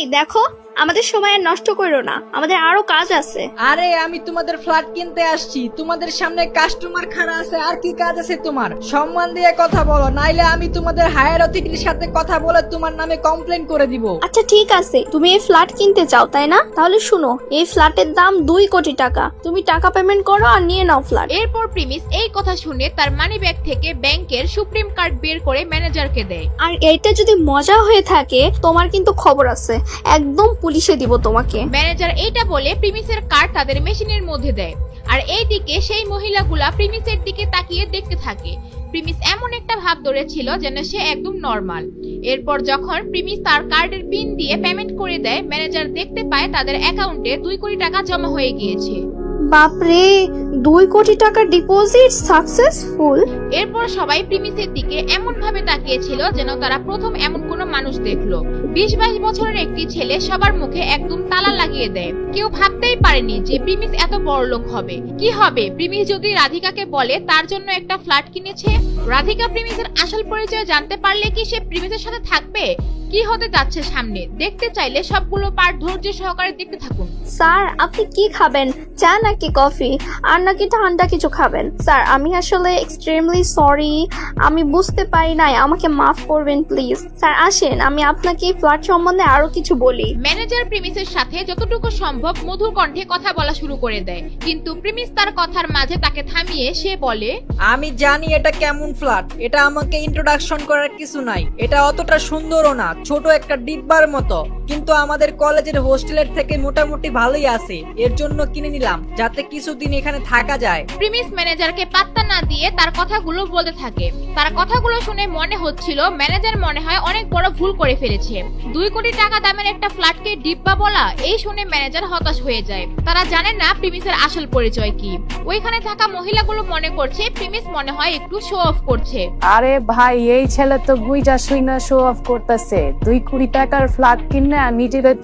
এই দেখো আমাদের সময় আর নষ্ট করো না। আমাদের আরও কাজ আছে। আরে আমি তোমাদের ফ্ল্যাট কিনতে আসছি। তোমাদের সামনে কাস্টমার খাড়া আছে আর কি কাজ আছে তোমার? সম্মান দিয়ে কথা বলো নাইলে আমি তোমাদের হায়ার অথরিটির সাথে কথা বলে তোমার নামে কমপ্লেন করে দিব। আচ্ছা ঠিক আছে। তুমি এই ফ্ল্যাট কিনতে চাও তাই না? তাহলে শুনো এই ফ্ল্যাটের দাম দুই কোটি টাকা। তুমি টাকা পেমেন্ট করো আর নিয়ে নাও ফ্ল্যাট। এরপর প্রিমিস এই কথা শুনে তার মানি ব্যাগ থেকে ব্যাংকের সুপ্রিম কার্ড বের করে ম্যানেজারকে দেয়। আর এইটা যদি মজা হয়ে থাকে তোমার কিন্তু খবর আছে। একদম পুলিশে দিব তোমাকে। ম্যানেজার এইটা বলে প্রিমিসের কার্ড তাদের মেশিনের মধ্যে দেয়। আর এইদিকে সেই মহিলাগুলা প্রিমিসের দিকে তাকিয়ে দেখতে থাকে। প্রিমিস এমন একটা ভাব ধরেছিল যেন সে একদম নর্মাল। এরপর যখন প্রিমিস তার কার্ডের পিন দিয়ে পেমেন্ট করে দেয় ম্যানেজার দেখতে পায় তাদের অ্যাকাউন্টে দুই কোটি টাকা জমা হয়ে গিয়েছে। বাপরে দুই কোটি টাকার ডিপোজিট সাকসেসফুল এরপর সবাই প্রিমিসের দিকে এমন ভাবে তাকিয়েছিল যেন তারা প্রথম এমন কোনো মানুষ দেখল। বিশ বাইশ বছরের একটি ছেলে সবার মুখে একদম তালা লাগিয়ে দেয়। কেউ ভাবতেই পারেনি যে প্রিমিস এত বড় লোক হবে। কি হবে? প্রিমিস যদি রাধিকাকে বলে, তার জন্য একটা ফ্ল্যাট কিনেছে? রাধিকা প্রিমিসের আসল পরিচয় জানতে পারলে কি সে প্রিমিসের সাথে থাকবে? কি হতে যাচ্ছে সামনে? দেখতে চাইলে সবগুলো পার্ট ধৈর্য সহকারে দেখতে থাকুন। স্যার আপনি কি খাবেন? চা নাকি কফি? আর নাকি ঠান্ডা কিছু খাবেন? স্যার আমি আসলে এক্সট্রিমলি সরি আমি বুঝতে পারি নাই আমাকে মাফ করবেন প্লিজ স্যার আসেন আমি আপনাকে ফ্ল্যাট সম্বন্ধে আরও কিছু বলি। ম্যানেজার প্রিমিসের সাথে যতটুকু সম্ভব মধুর কণ্ঠে কথা বলা শুরু করে দেয়। কিন্তু প্রিমিস তার কথার মাঝে তাকে থামিয়ে সে বলে আমি জানি এটা কেমন ফ্ল্যাট এটা আমাকে ইন্ট্রোডাকশন করার কিছু নাই এটা অতটা সুন্দরও না ছোট একটা ডিব্বার মতো। কিন্তু আমাদের কলেজের হোস্টেলের থেকে মোটামুটি ভালোই আছে। এর জন্য কিনে নিলাম যাতে কিছুদিন এখানে থাকা যায়। প্রিমিস ম্যানেজারকে পাত্তা না দিয়ে তার কথাগুলো বলতে থাকে। তার কথাগুলো শুনে মনে হচ্ছিল ম্যানেজার মনে হয় অনেক বড় ভুল করে ফেলেছে। দুই কোটি টাকা দামের একটা ফ্ল্যাটকে ডিব্বা বলা এই শুনে ম্যানেজার হতাশ হয়ে যায়। তারা জানে না প্রিমিসের আসল পরিচয় কি। ওইখানে থাকা মহিলাগুলো মনে করছে প্রিমিস মনে হয় একটু শো অফ করছে। আরে ভাই এই ছেলে তো গুইটা শুইনা শো অফ করতেছে। দুই কোটি টাকার ফ্ল্যাট কিনে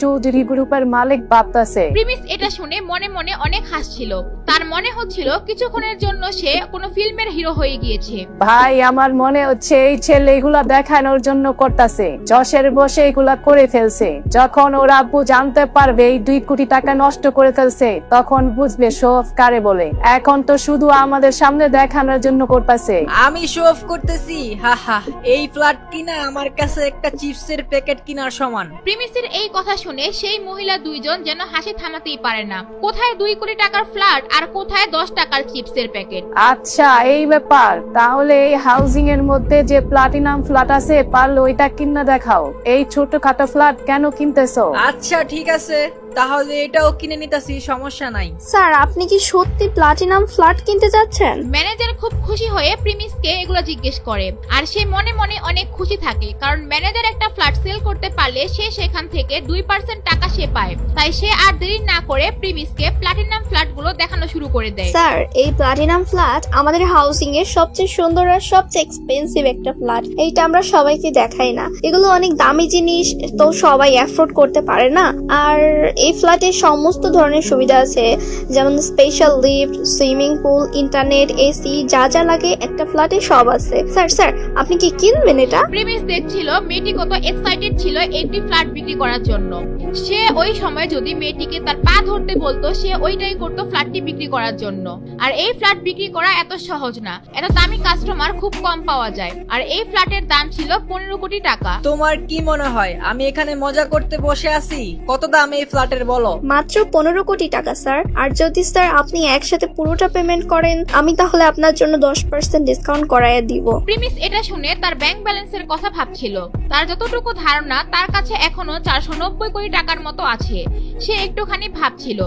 চৌধুরী গ্রুপের মালিক ভাবতাছে। প্রিমিস এটা শুনে মনে মনে অনেক হাসছিল। তার মনে হচ্ছিল কিছুক্ষণের জন্য সে কোনো ফিল্মের হিরো হয়ে গিয়েছে। ভাই আমার মনে হচ্ছে এই ছেলে এগুলা দেখানোর জন্য করতেছে। যশের বসে এগুলা করে ফেলছে। যখন ওর আব্বু জানতে পারবে এই দুই কোটি টাকা নষ্ট করে ফেলছে তখন বুঝবে শো অফ কারে বলে। এখন তো শুধু আমাদের সামনে দেখানোর জন্য করতেছে। আমি শো অফ করতেছি হা হা এই ফ্ল্যাট কিনা আমার কাছে একটা চিপসের প্যাকেট কেনার সমান? প্রিমিসের এই কথা শুনে সেই মহিলা দুইজন যেন হাসি থামাতেই পারে না। কোথায় দুই কোটি টাকার ফ্ল্যাট আর কোথায় দশ টাকার চিপসের প্যাকেট? আচ্ছা এই ব্যাপার। তাহলে এই হাউজিং এর মধ্যে যে প্লাটিনাম ফ্ল্যাট আছে পারলে ওইটা কিনা দেখাও। এই ছোটখাটো ফ্ল্যাট কেন কিনতেছো? আচ্ছা ঠিক আছে। তাহলে এটাও কিনে নিতেছি সমস্যা নাই। স্যার আপনি কি সত্যি প্লাটিনাম ফ্ল্যাট কিনতে যাচ্ছেন? ম্যানেজার খুব খুশি হয়ে প্রিমিসকে এগুলো জিজ্ঞেস করে। আর সে মনে মনে অনেক খুশি থাকে কারণ ম্যানেজার একটা ফ্ল্যাট সেল করতে পারলে সে সেখান থেকে দুই পার্সেন্ট টাকা সে পায়। তাই সে আর দেরি না করে প্রিমিসকে প্লাটিনাম ফ্ল্যাটগুলো দেখানো শুরু করে দেয়। স্যার এই প্লাটিনাম ফ্ল্যাট আমাদের হাউসিং এর সবচেয়ে সুন্দর আর সবচেয়ে এক্সপেন্সিভ একটা ফ্ল্যাট। এইটা আমরা সবাইকে দেখাই না। এগুলো অনেক দামি জিনিস তো সবাই অ্যাফোর্ড করতে পারে না। আর এই ফ্ল্যাটে সমস্ত ধরনের সুবিধা আছে যেমন special lift swimming pool internet AC যা যা লাগে একটা ফ্ল্যাটে সব আছে। স্যার স্যার আপনি কি কিনবেন এটা? প্রিমিস দেখছিল মেয়েটি কত এক্সাইটেড ছিল একটি ফ্ল্যাট বিক্রি করার জন্য। সে ওই সময় যদি মেয়েটিকে তার পা ধরতে বলতো সে ওইটাই করতো ফ্ল্যাটটি বিক্রি করার জন্য। আর এই ফ্ল্যাট বিক্রি করা এত সহজ না এত দামি কাস্টমার খুব কম পাওয়া যায়। আর এই ফ্ল্যাটের দাম ছিল পনেরো কোটি টাকা। তোমার কি মনে হয় আমি এখানে মজা করতে বসে আছি? কত দাম এই ফ্ল্যাটের বলো। মাত্র পনেরো কোটি টাকা স্যার। আর যদি স্যার আপনি একসাথে পুরোটা পেমেন্ট করেন আমি তাহলে আপনার জন্য দশ পার্সেন্ট ডিসকাউন্ট করাইয়া দিব। প্রিমিস এটা শুনে তার ব্যাংক ব্যালেন্সের কথা ভাবছিল। তার যতটুকু ধারণা তার কাছে এখনও চারশো নব্বই কোটি টাকার মতো আছে। সে একটুখানি ভাবছিল।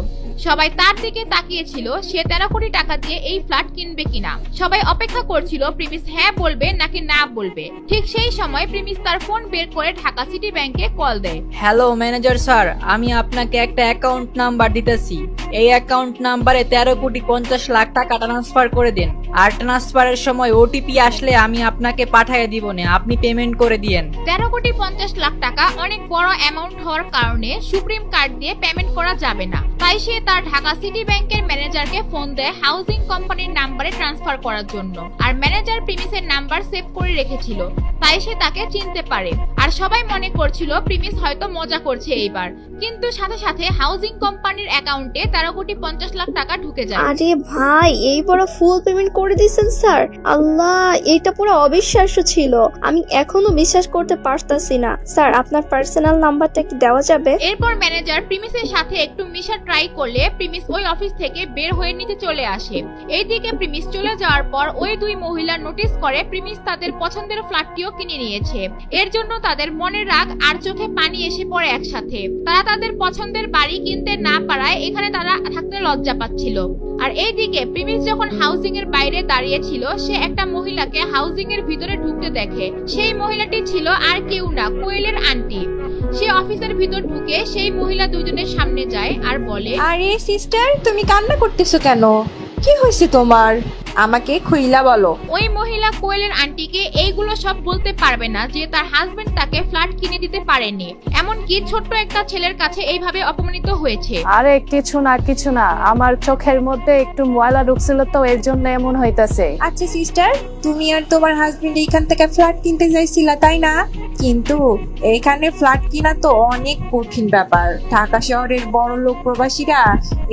সবাই তার দিকে তাকিয়েছিল, সে তেরো কোটি টাকা দিয়ে এই ফ্ল্যাট কিনবে কিনা। সবাই অপেক্ষা করছিল, প্রিমিস হ্যাঁ বলবে নাকি না বলবে। ঠিক সেই সময় প্রিমিস তার ফোন বের করে ঢাকা সিটি ব্যাংকে কল দেয়। হ্যালো, ম্যানেজার স্যার, আমি আপনাকে একটা অ্যাকাউন্ট নাম্বার দিতেছি। এই অ্যাকাউন্ট নাম্বারে তেরো কোটি পঞ্চাশ লাখ টাকা ট্রান্সফার করে দিন। আর ট্রান্সফারের সময় ওটিপি আসলে আমি আপনাকে পাঠিয়ে দিব না আপনি পেমেন্ট করে দিয়েন। তেরো কোটি পঞ্চাশ লাখ টাকা অনেক বড় অ্যামাউন্ট হওয়ার কারণে সুপ্রিম কার্ড দিয়ে পেমেন্ট করা যাবে না। তাই সে তার ঢাকা সিটি ব্যাংকের ম্যানেজারকে ফোন দেয় হাউজিং কোম্পানির নাম্বারে ট্রান্সফার করার জন্য। আর ম্যানেজার প্রিমিসের নাম্বার সেভ করে রেখেছিল। তাই সে তাকে চিনতে পারে। আর সবাই মনে করছিল প্রিমিস হয়তো মজা করছে এইবার। কিন্তু সাথে সাথে হাউজিং কোম্পানির অ্যাকাউন্টে তেরো কোটি পঞ্চাশ লাখ টাকা ঢুকে যায়। আরে ভাই এই বড় ফুল পেমেন্ট করে দিয়েছেন, স্যার। আল্লাহ, এটা পুরো অবিশ্বাস্য ছিল। আমি এখনও বিশ্বাস করতে পারতাছি না। স্যার, আপনার পার্সোনাল নাম্বারটা কি দেওয়া যাবে? এরপর ম্যানেজার প্রিমিসের সাথে একটু মিশা ট্রাই করলে প্রিমিস ওই অফিস থেকে বের হয়ে নিতে চলে আসে। এইদিকে প্রিমিস চলে যাওয়ার পর ওই দুই মহিলা নোটিস করে প্রিমিস তাদের পছন্দের ফ্ল্যাটটিও কিনে নিয়েছে। এর জন্য তাদের মনের রাগ আর চোখে পানি এসে পড়ে একসাথে। তারা তাদের পছন্দের বাড়ি কিনতে না পারায় এখানে তারা থাকতে লজ্জা পাচ্ছিল। আর এইদিকে প্রিমিস যখন হাউজিং এর বাইরে দাঁড়িয়ে ছিল সে একটা মহিলাকে হাউজিং এর ভিতরে ঢুকতে দেখে। সেই মহিলাটি ছিল আর কেউ না, কোয়েলের আন্টি। সে অফিসের ভিতর ঢুকে সেই মহিলা দুজনের সামনে যায় আর বলে, আরে, সিস্টার, তুমি কান্না করতেছো কেন? কি হয়েছে তোমার? আমাকে খুইলা বলো। ওই মহিলা কোয়েলের আন্টিকে এইগুলো সব বলতে পারবে না যে তার হাজবেন্ড তাকে ফ্ল্যাট কিনে দিতে পারেনি। এমনকি ছোট্ট একটা ছেলের কাছে এইভাবে অপমানিত হয়েছে। আরে কিছু না কিছু না। আমার চোখের মধ্যে একটু ময়লা ঢুকছিল তো এর জন্য এমন হইতাছে। আচ্ছা সিস্টার তুমি আর তোমার হাজবেন্ড এইখান থেকে ফ্ল্যাট কিনতে চাইছিলা তাই না? কিন্তু এখানে ফ্ল্যাট কিনা তো অনেক কঠিন ব্যাপার। ঢাকা শহরের বড় লোক প্রবাসীরা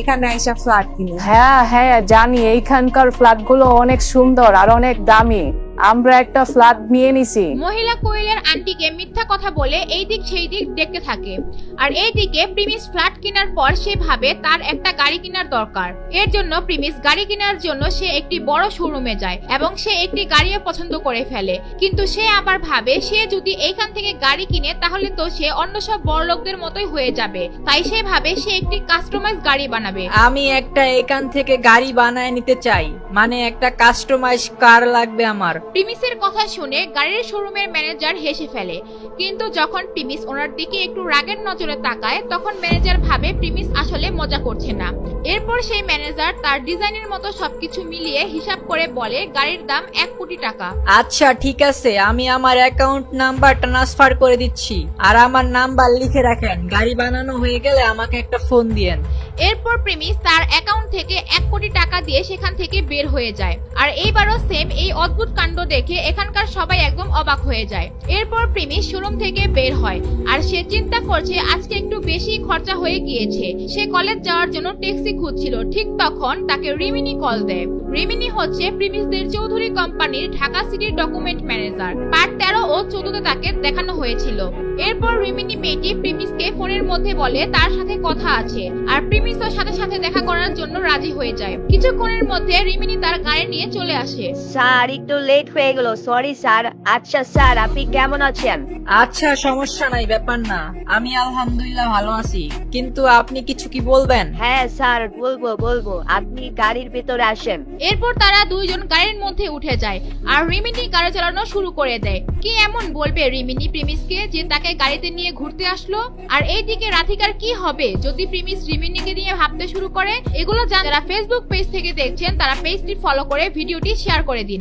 এখানে আইসা ফ্ল্যাট কিনে। হ্যাঁ হ্যাঁ জানি। এইখানকার ফ্ল্যাট গুলো অনেক সুন্দর আর অনেক দামি। আমরা একটা ফ্ল্যাট নিয়ে নিছি। মহিলা কোয়েলের আন্টিকে মিথ্যা কথা বলে এই দিক সেই দিক দেখতে থাকে। আর এইদিকে প্রিমিস ফ্ল্যাট কেনার পর সে ভাবে তার একটা গাড়ি কেনার দরকার। এর জন্য প্রিমিস গাড়ি কেনার জন্য সে একটি বড় শোরুমে যায় এবং সে একটি গাড়িও পছন্দ করে ফেলে। কিন্তু সে আবার ভাবে সে যদি এইখান থেকে গাড়ি কিনে তাহলে তো সে অন্য সব বড় লোকদের মতোই হয়ে যাবে। তাই সে ভাবে সে একটি কাস্টমাইজ গাড়ি বানাবে। আমি একটা এখান থেকে গাড়ি বানায় নিতে চাই। মানে একটা কাস্টমাইজ কার লাগবে আমার। প্রিমিসের কথা শুনে গাড়ির শোরুমের ম্যানেজার হেসে ফেলে। কিন্তু যখন প্রিমিস ওনার দিকে একটু রাগের নজরে তাকায়, তখন ম্যানেজার ভাবে প্রিমিস আসলে মজা করছে না। এরপর সেই ম্যানেজার তার ডিজাইনের মতো সবকিছু মিলিয়ে হিসাব করে বলে, গাড়ির দাম এক কোটি টাকা। আচ্ছা ঠিক আছে। আমি আমার অ্যাকাউন্ট নাম্বার ট্রান্সফার করে দিচ্ছি। আর আমার নাম্বার লিখে রাখেন। গাড়ি বানানো হয়ে গেলে আমাকে একটা ফোন দিয়েন। এরপর প্রেমিস তার অ্যাকাউন্ট থেকে এক কোটি টাকা দিয়ে সেখান থেকে বের হয়ে যায়। আর এইবারও সেম এই অদ্ভুত কাণ্ড দেখে এখানকার সবাই একদম অবাক হয়ে যায়। এরপর প্রেমিস শোরুম থেকে বের হয় আর সে চিন্তা করছে, আজকে একটু বেশি খরচা হয়ে গিয়েছে। সে কলেজ যাওয়ার জন্য ট্যাক্সি খুঁজছিল। ঠিক তখন তাকে রিমিনি কল দেয়। রিমিনি হচ্ছে প্রিমিসদের চৌধুরী কোম্পানির ঢাকা সিটির ডকুমেন্ট ম্যানেজার। পার্ট তেরো ও চোদ্দতে তাকে দেখানো হয়েছিল। এরপর রিমিনি মেয়েটি প্রিমিসকে ফোনের মধ্যে বলে তার সাথে কথা আছে আর প্রিমিসও সাথে সাথে দেখা করার জন্য রাজি হয়ে যায়। কিছুক্ষণের মধ্যে রিমিনি তার গাড়ি নিয়ে চলে আসে। স্যার একটু লেট হয়ে গেল। Sorry sir. আচ্ছা স্যার আপনি কেমন আছেন? আচ্ছা সমস্যা নাই ব্যাপার না। আমি আলহামদুলিল্লাহ ভালো আছি। কিন্তু আপনি কিছু কি বলবেন? হ্যাঁ স্যার বলব বলব। আপনি গাড়ির ভেতরে আসেন। এরপর তারা দুইজন গাড়ির মধ্যে উঠে যায় আর রিমিনি গাড়ি চালানো শুরু করে দেয়। কি এমন বলবে রিমিনি প্রিমিসকে যে তাকে গাড়িতে নিয়ে ঘুরতে আসলো? আর এই দিকে রাধিকার কি হবে? যদি প্রিমিস রিমিনিকে নিয়ে ভাবতে শুরু করে, এগুলো যারা ফেসবুক পেজ থেকে দেখছেন, তারা পেজটি ফলো করে ভিডিওটি শেয়ার করে দিন।